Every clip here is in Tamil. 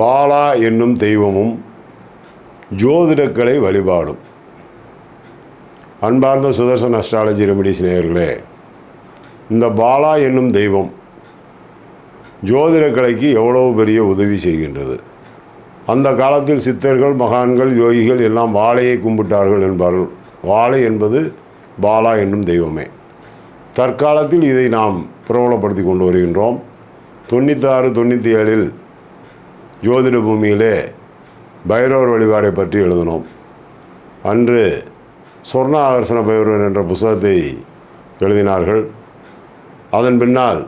பாலா என்னும் தெய்வமும் ஜோதிடக்கலை வழிபாடும். அன்பார்ந்த சுதர்சன் அஸ்ட்ராலஜி ரெமடிஸ் நேயர்களே இந்த பாலா என்னும் தெய்வம் ஜோதிடக்கலைக்கு எவ்வளவு பெரிய உதவி செய்கின்றது. அந்த காலத்தில் சித்தர்கள் மகான்கள் யோகிகள் எல்லாம் வாழையை கும்பிட்டார்கள் என்பார்கள். வாழை என்பது பாலா என்னும் தெய்வமே. தற்காலத்தில் இதை நாம் பிரபலப்படுத்தி கொண்டு வருகின்றோம். தொண்ணூத்தாறு தொண்ணூற்றி ஏழில் ஜோதிட பூமியிலே பைரவர் வழிபாடை பற்றி எழுதினோம். அன்று சொர்ண ஆகர்ஷண பைரவர் என்ற புத்தகத்தை எழுதினார்கள். அதன் பின்னால்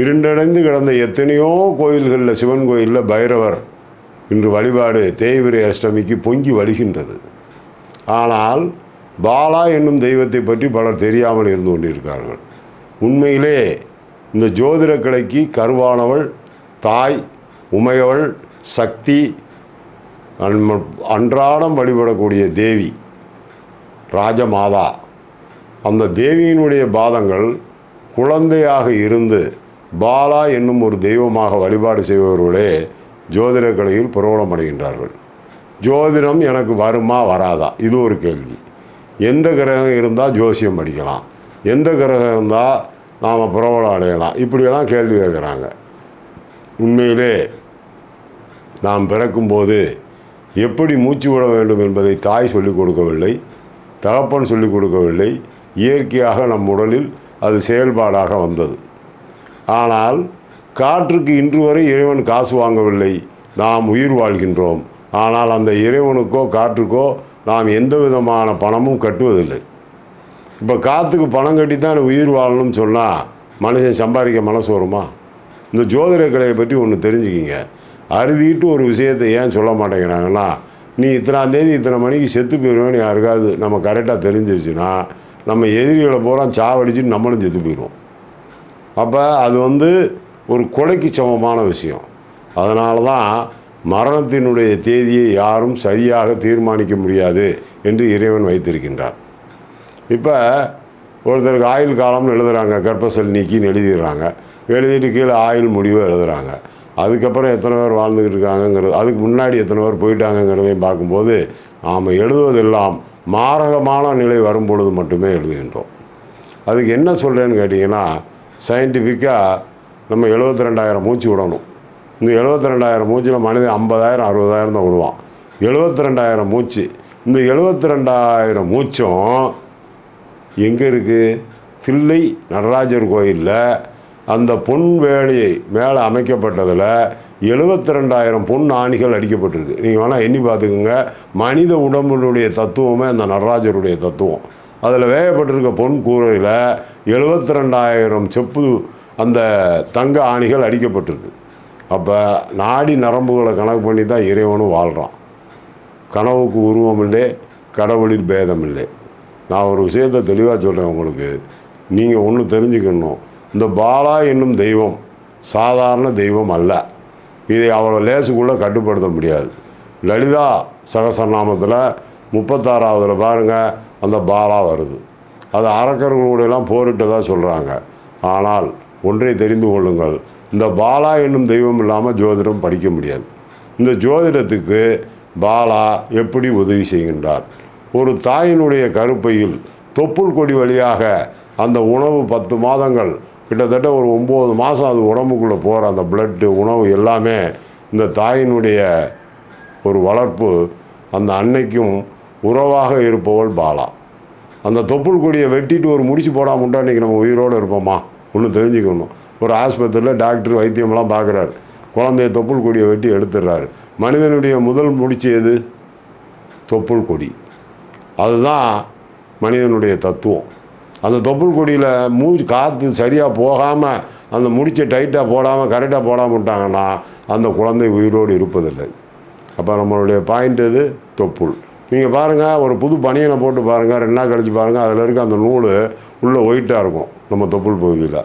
இருண்டடைந்து கிடந்த எத்தனையோ கோயில்களில் சிவன் கோயிலில் பைரவர் இன்று வழிபாடு தேய்விரை அஷ்டமிக்கு பொங்கி வழிகின்றது. ஆனால் பாலா என்னும் தெய்வத்தை பற்றி பலர் தெரியாமல் இருந்து கொண்டிருக்கார்கள் உண்மையிலே இந்த ஜோதிட கலைக்கு கருவானவள் தாய் உமையவள் சக்தி அன்றாடம் வழிபடக்கூடிய தேவி ராஜமாதா. அந்த தேவியினுடைய பாதங்கள் குழந்தையாக இருந்து பாலா என்னும் ஒரு தெய்வமாக வழிபாடு செய்பவர்களே ஜோதிட கலையில் பிரபலம் அடைகின்றார்கள். ஜோதிடம் எனக்கு வருமா வராதா? இது ஒரு கேள்வி. எந்த கிரகம் இருந்தால் ஜோசியம் படிக்கலாம். எந்த கிரகம் இருந்தால் நாம் பிரபலம் அடையலாம். இப்படியெல்லாம் கேள்வி கேட்குறாங்க. உண்மையிலே நாம் பிறக்கும்போது எப்படி மூச்சு விட வேண்டும் என்பதை தாய் சொல்லிக் கொடுக்கவில்லை தகப்பன் சொல்லிக் கொடுக்கவில்லை இயற்கையாக நம் உடலில் அது செயல்பாடாக வந்தது. ஆனால் காற்றுக்கு இன்று வரை இறைவன் காசு வாங்கவில்லை நாம் உயிர் வாழ்கின்றோம். ஆனால் அந்த இறைவனுக்கோ காற்றுக்கோ நாம் எந்த விதமான பணமும் கட்டுவதில்லை. இப்போ காற்றுக்கு பணம் கட்டி தான் உயிர் வாழணும்னு சொன்னால் மனுஷன் சம்பாதிக்க மனசு வருமா? இந்த ஜோதிட கலையை பற்றி ஒன்று தெரிஞ்சுக்கிங்க. அறுதிட்டு ஒரு விஷயத்தை ஏன் சொல்ல மாட்டேங்கிறாங்கன்னா நீ இத்தனாம் தேதி இத்தனை மணிக்கு செத்து போயிடுவேன்னு யாருக்காவது நம்ம கரெக்டாக தெரிஞ்சிருச்சுன்னா நம்ம எதிரிகளை பூரா சாவடிச்சுட்டு நம்மளும் செத்து போயிடுவோம் அப்போ அது வந்து ஒரு கொலைக்கு சமமான விஷயம். அதனால தான் மரணத்தினுடைய தேதியை யாரும் சரியாக தீர்மானிக்க முடியாது என்று இறைவன் வைத்திருக்கின்றார். இப்போ ஒருத்தருக்கு ஆயுள் காலம்னு எழுதுகிறாங்க கர்ப்பசல் நீக்கின்னு எழுதிடுறாங்க. எழுதிட்டு கீழே ஆயுள் முடிவு எழுதுறாங்க. அதுக்கப்புறம் எத்தனை பேர் வாழ்ந்துக்கிட்டு இருக்காங்கங்கிறது அதுக்கு முன்னாடி எத்தனை பேர் போயிட்டாங்கங்கிறதையும் பார்க்கும்போது நாம் எழுதுவதெல்லாம் மாரகமான நிலை வரும் பொழுது மட்டுமே எழுதுகின்றோம். அதுக்கு என்ன சொல்கிறேன்னு கேட்டிங்கன்னா சயின்டிஃபிக்காக நம்ம எழுபத்தி ரெண்டாயிரம் மூச்சு விடணும். இந்த எழுபத்தி ரெண்டாயிரம் மூச்சில் மனிதன் ஐம்பதாயிரம் அறுபதாயிரம் தான் விடுவான். எழுபத்தி ரெண்டாயிரம் மூச்சு. இந்த எழுபத்தி ரெண்டாயிரம் மூச்சும் எங்கே இருக்குது தில்லை நடராஜர் கோயிலில் அந்த பொன் வேலையை மேலே அமைக்கப்பட்டதில் எழுபத்தி ரெண்டாயிரம் பொன் ஆணிகள் அடிக்கப்பட்டிருக்கு. நீங்கள் வேணால் எண்ணி பார்த்துக்குங்க. மனித உடம்பினுடைய தத்துவமே அந்த நடராஜருடைய தத்துவம். அதில் வேகப்பட்டிருக்க பொன் கூரையில் எழுபத்தி ரெண்டாயிரம் செப்பு அந்த தங்க ஆணிகள் அடிக்கப்பட்டிருக்கு. அப்போ நாடி நரம்புகளை கணக்கு பண்ணி தான் இறைவனும் வாழ்கிறான் கனவுக்கு உருவம் இல்லை கடவுளில் பேதம் இல்லை நான் ஒரு விஷயத்தை தெளிவாக சொல்கிறேன் உங்களுக்கு. நீங்கள் ஒன்று தெரிஞ்சுக்கணும். இந்த பாலா என்னும் தெய்வம் சாதாரண தெய்வம் அல்ல. இதை அவ்வளோ லேசுக்குள்ளே கட்டுப்படுத்த முடியாது. லலிதா சகசநாமத்தில் முப்பத்தாறாவதில் பாருங்கள் அந்த பாலா வருது. அது அரக்கர்களோடையெல்லாம் போரிட்டதாக சொல்கிறாங்க ஆனால் ஒன்றை தெரிந்து கொள்ளுங்கள் இந்த பாலா என்னும் தெய்வம் இல்லாமல் ஜோதிடம் படிக்க முடியாது. இந்த ஜோதிடத்துக்கு பாலா எப்படி உதவி செய்கின்றார்? ஒரு தாயினுடைய கருப்பையில் தொப்புள் கொடி வழியாக அந்த உணவு பத்து மாதங்கள் கிட்டத்தட்ட ஒரு ஒம்பது மாதம் அது உடம்புக்குள்ளே போகிற அந்த பிளட்டு உணவு எல்லாமே இந்த தாயினுடைய ஒரு வளர்ப்பு அந்த அன்னைக்கும் உறவாக இருப்பவள் பாலா. அந்த தொப்புள் கொடியை வெட்டிட்டு ஒரு முடிச்சு போடாம விட்டா இன்றைக்கி நம்ம உயிரோடு இருப்போமா? ஒன்று தெரிஞ்சுக்கணும். ஒரு ஆஸ்பத்திரியில் டாக்டர் வைத்தியமெல்லாம் பார்க்குறாரு குழந்தைய தொப்புள் கொடியை வெட்டி எடுத்துடுறாரு. மனிதனுடைய முதல் முடிச்சு எது? தொப்புள் கொடி. அதுதான் மனிதனுடைய தத்துவம். அந்த தொப்புள் கொடியில் மூச்சு காற்று சரியாக போகாமல் அந்த முடிச்சை டைட்டாக போடாமல் கரெக்டாக போடாமல் விட்டாங்கன்னா அந்த குழந்தை உயிரோடு இருப்பதில்லை. அப்போ நம்மளுடைய பாயிண்ட் இது தொப்புள். நீங்கள் பாருங்கள் ஒரு புது பனியனை போட்டு பாருங்கள் ரெண்டு நாள் கழிச்சு பாருங்கள் அதில் இருக்க அந்த நூல் உள்ளே ஒயிட்டாக இருக்கும் நம்ம தொப்புள் பகுதியில்.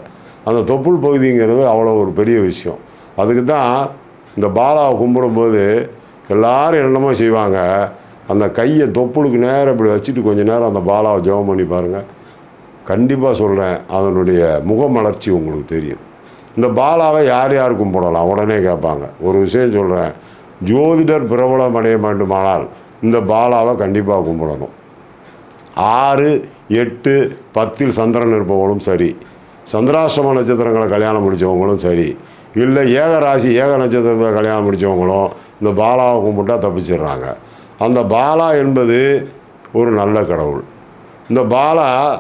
அந்த தொப்புள் பகுதிங்கிறது அவ்வளோ ஒரு பெரிய விஷயம். அதுக்கு தான் இந்த பாலாவை கும்பிடும்போது எல்லோரும் என்னமோ செய்வாங்க. அந்த கையை தொப்புளுக்கு நேரம் இப்படி வச்சுட்டு கொஞ்ச நேரம் அந்த பாலாவை ஜெபம் பண்ணி பாருங்கள் கண்டிப்பாக சொல்கிறேன் அதனுடைய முகமலர்ச்சி உங்களுக்கு தெரியும். இந்த பாலாவை யார் யார் கும்பிடலாம் உடனே கேட்பாங்க. ஒரு விஷயம் சொல்கிறேன் ஜோதிடர் பிரபலம் அடைய வேண்டுமானால் இந்த பாலாவை கண்டிப்பாக கும்பிடணும். ஆறு எட்டு பத்தில் சந்திரன் இருப்பவங்களும் சரி. சந்திராசிரம நட்சத்திரங்களை கல்யாணம் முடித்தவங்களும் சரி. இல்லை ஏக ராசி ஏக நட்சத்திரத்தில் கல்யாணம் முடித்தவங்களும் இந்த பாலாவை கும்பிட்டா தப்பிச்சிடுறாங்க. அந்த பாலா என்பது ஒரு நல்ல கடவுள். இந்த பாலா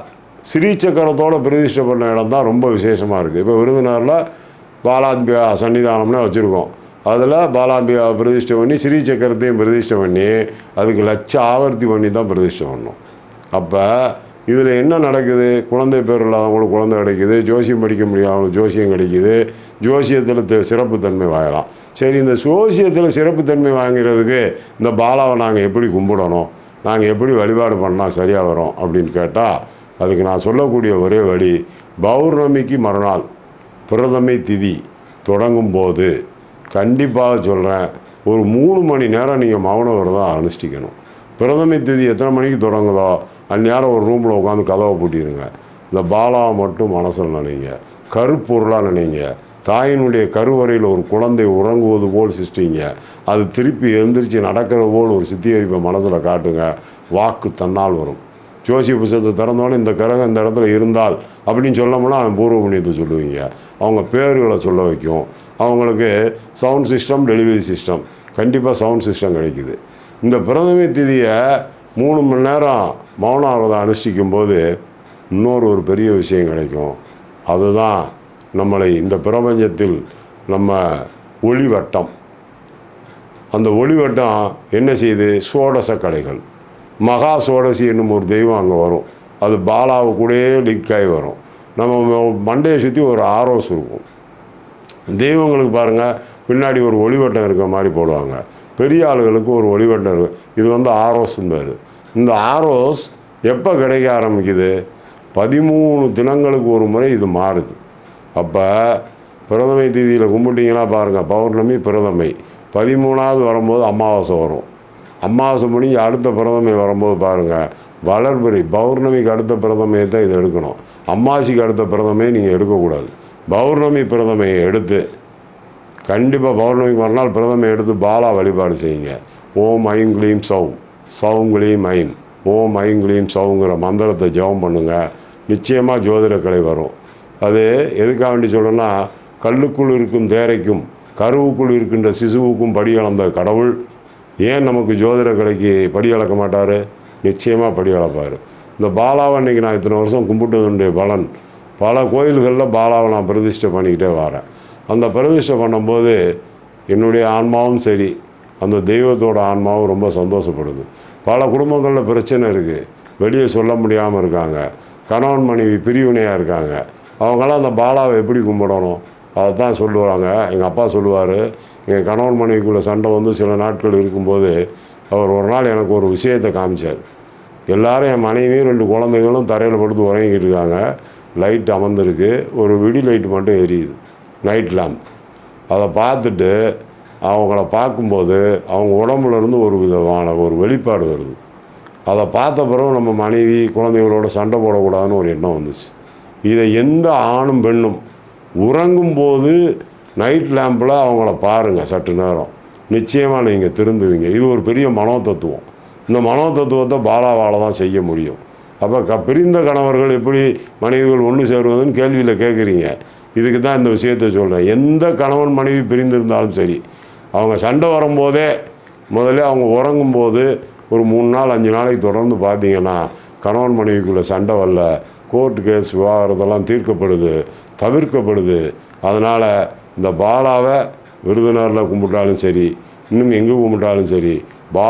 ஸ்ரீசக்கரத்தோட பிரதிஷ்டை பண்ண இடம் தான் ரொம்ப விசேஷமாக இருக்குது இப்போ விருதுநகரில் பாலாம்பிகா சன்னிதானம்னு வச்சுருக்கோம். அதில் பாலாம்பிகாவை பிரதிஷ்டை பண்ணி ஸ்ரீசக்கரத்தையும் பிரதிஷ்டை பண்ணி அதுக்கு லட்ச ஆவர்த்தி பண்ணி தான் பிரதிஷ்டை பண்ணோம். அப்போ இதில் என்ன நடக்குது? குழந்தை பேர் இல்லாதவங்களுக்கு குழந்தை கிடைக்குது ஜோசியம் படிக்க முடியாதவங்களுக்கு ஜோசியம் கிடைக்குது ஜோசியத்தில் சிறப்புத்தன்மை வாங்கலாம். சரி இந்த ஜோசியத்தில் சிறப்புத்தன்மை வாங்கிறதுக்கு இந்த பாலாவை நாங்கள் எப்படி கும்பிடணும்? நாங்கள் எப்படி வழிபாடு பண்ணால் சரியாக வரும் அப்படின்னு கேட்டால் அதுக்கு நான் சொல்லக்கூடிய ஒரே வழி பௌர்ணமிக்கு மறுநாள் பிரதமை திதி தொடங்கும் போது கண்டிப்பாக சொல்கிறேன் ஒரு மூணு மணி நேரம் நீங்கள் மௌன விரதம் அனுஷ்டிக்கணும். பிரதமை திதி எத்தனை மணிக்கு தொடங்குதோ அந்நேரம் ஒரு ரூமில் உட்காந்து கதவை பூட்டிடுங்க. இந்த பாலாவை மட்டும் மனசில் நினைங்க. கருப்பொருளாக நினைங்க. தாயினுடைய கருவறையில் ஒரு குழந்தை உறங்குவது போல் சிருஷ்டிங்க. அது திருப்பி எழுந்திரிச்சு நடக்கிறது போல் ஒரு சித்திகரிப்பை மனசில் காட்டுங்க. வாக்கு தன்னால் வரும். ஜோசிய புத்தகத்தை திறந்தோன்னே இந்த கிரகம் இந்த இடத்துல இருந்தால் அப்படின்னு சொல்லமுன்னா அவன் பூர்வ புண்ணியத்தை சொல்லுவீங்க. அவங்க பேர்களை சொல்ல வைக்கும். அவங்களுக்கு சவுண்ட் சிஸ்டம் டெலிவரி சிஸ்டம் கண்டிப்பாக சவுண்ட் சிஸ்டம் கிடைக்குது. இந்த பிரதமை திதியை மூணு மணி நேரம் மௌன விரதம் அனுஷ்டிக்கும் போது இன்னொரு ஒரு பெரிய விஷயம் கிடைக்கும். அதுதான் நம்மளை இந்த பிரபஞ்சத்தில் நம்ம ஒளிவட்டம். அந்த ஒளிவட்டம் என்ன செய்யுது சோடச கலைகள். மகா சோடசி என்னும் ஒரு தெய்வம் அங்கே வரும். அது பாலாவு கூடயே லிங்க் ஆகி வரும். நம்ம மண்டையை சுற்றி ஒரு ஆரோஸ் இருக்கும். தெய்வங்களுக்கு பாருங்கள் பின்னாடி ஒரு ஒளிவட்டம் இருக்க மாதிரி போடுவாங்க. பெரிய ஆளுகளுக்கு ஒரு ஒளிவட்டம் இருக்கும் இது வந்து ஆரோஸ்ன்னு பேர். இந்த ஆரோஸ் எப்போ கிடைக்க ஆரம்பிக்குது? பதிமூணு தினங்களுக்கு ஒரு முறை இது மாறுது. அப்போ பிரதமை தேதியில் கும்பிட்டீங்கன்னா பாருங்கள் பௌர்ணமி பிரதமை. பதிமூணாவது வரும்போது அமாவாசை வரும். அமாவாசை முடிஞ்சு அடுத்த பிரதமை வரும்போது பாருங்கள் வளர்பிறை பௌர்ணமிக்கு அடுத்த பிரதமையை தான் இதை எடுக்கணும். அம்மாசிக்கு அடுத்த பிரதமையை நீங்கள் எடுக்கக்கூடாது. பௌர்ணமி பிரதமையை எடுத்து கண்டிப்பாக பௌர்ணமிக்கு மறுநாள் பிரதமை எடுத்து பாலா வழிபாடு செய்யுங்க. ஓம் ஐம் க்ளீம் சௌம். சௌம் க்ளீம் ஐம். ஓம் ஐம் க்ளீம் சௌங்கிற மந்திரத்தை ஜெபம் பண்ணுங்கள் நிச்சயமாக ஜோதிட கலை வரும். அது எதுக்காக வேண்டி சொல்கிறேன்னா கல்லுக்குள் இருக்கும் தேரைக்கும் கருவுக்குள் இருக்கின்ற சிசுவுக்கும் படி அளந்த கடவுள் ஏன் நமக்கு ஜோதிட கலைக்கு படி அளக்க மாட்டார்? நிச்சயமாக படி அளப்பார் இந்த பாலாவை இன்றைக்கி நான் இத்தனை வருஷம் கும்பிட்டதுடைய பலன் பல கோயில்களில் பாலாவை நான் பிரதிஷ்டை பண்ணிக்கிட்டே வரேன். அந்த பிரதிஷ்டை பண்ணும்போது என்னுடைய ஆன்மாவும் சரி அந்த தெய்வத்தோட ஆன்மாவும் ரொம்ப சந்தோஷப்படுது. பல குடும்பங்களில் பிரச்சனை இருக்குது வெளியே சொல்ல முடியாமல் இருக்காங்க. கணவன் மனைவி பிரிவினையாக இருக்காங்க. அவங்களாம் அந்த பாலாவை எப்படி கும்பிடணும்? அதை தான் சொல்லுவாங்க. எங்கள் அப்பா சொல்லுவார் எங்கள் கணவன் மனைவிக்குள்ளே சண்டை வந்து சில நாட்கள் இருக்கும்போது அவர் ஒரு நாள் எனக்கு ஒரு விஷயத்தை காமிச்சார். எல்லோரும் என் மனைவியும் ரெண்டு குழந்தைகளும் தரையில் படுத்து உறங்கிட்டு இருக்காங்க. லைட் அமர்ந்திருக்கு. ஒரு விடி லைட் மட்டும் எரியுது. Night lamp. அதை பார்த்துட்டு அவங்கள பார்க்கும்போது அவங்க உடம்புலேருந்து ஒரு விதமான ஒரு வெளிப்பாடு வருது. அதை பார்த்த பிறகு நம்ம மனைவி குழந்தைகளோட சண்டை போடக்கூடாதுன்னு ஒரு எண்ணம் வந்துச்சு. இதை எந்த ஆணும் பெண்ணும் உறங்கும்போது நைட் லேம்பில் அவங்கள பாருங்கள் சற்று நேரம். நிச்சயமாக நீங்கள் திருந்துவீங்க. இது ஒரு பெரிய மனோ தத்துவம் இந்த மனோ தத்துவத்தை பாலாவால் தான் செய்ய முடியும். அப்போ க பிரிந்த கணவர்கள் எப்படி மனைவிகள் ஒன்று சேருவதுன்னு கேள்வியில் கேட்குறீங்க இதுக்கு தான் இந்த விஷயத்தை சொல்கிறேன் எந்த கணவன் மனைவி பிரிந்திருந்தாலும் சரி அவங்க சண்டை வரும்போதே முதல்ல அவங்க உறங்கும்போது ஒரு மூணு நாள் அஞ்சு நாளைக்கு தொடர்ந்து பார்த்தீங்கன்னா கணவன் மனைவிக்குள்ளே சண்டை வரல. கோர்ட் கேஸ் விவகாரத்தெல்லாம் தீர்க்கப்படுது தவிர்க்கப்படுது. அதனால் இந்த பாலாவை விருதுநரில் கும்பிட்டாலும் சரி இன்னும் எங்கே கும்பிட்டாலும் சரி பா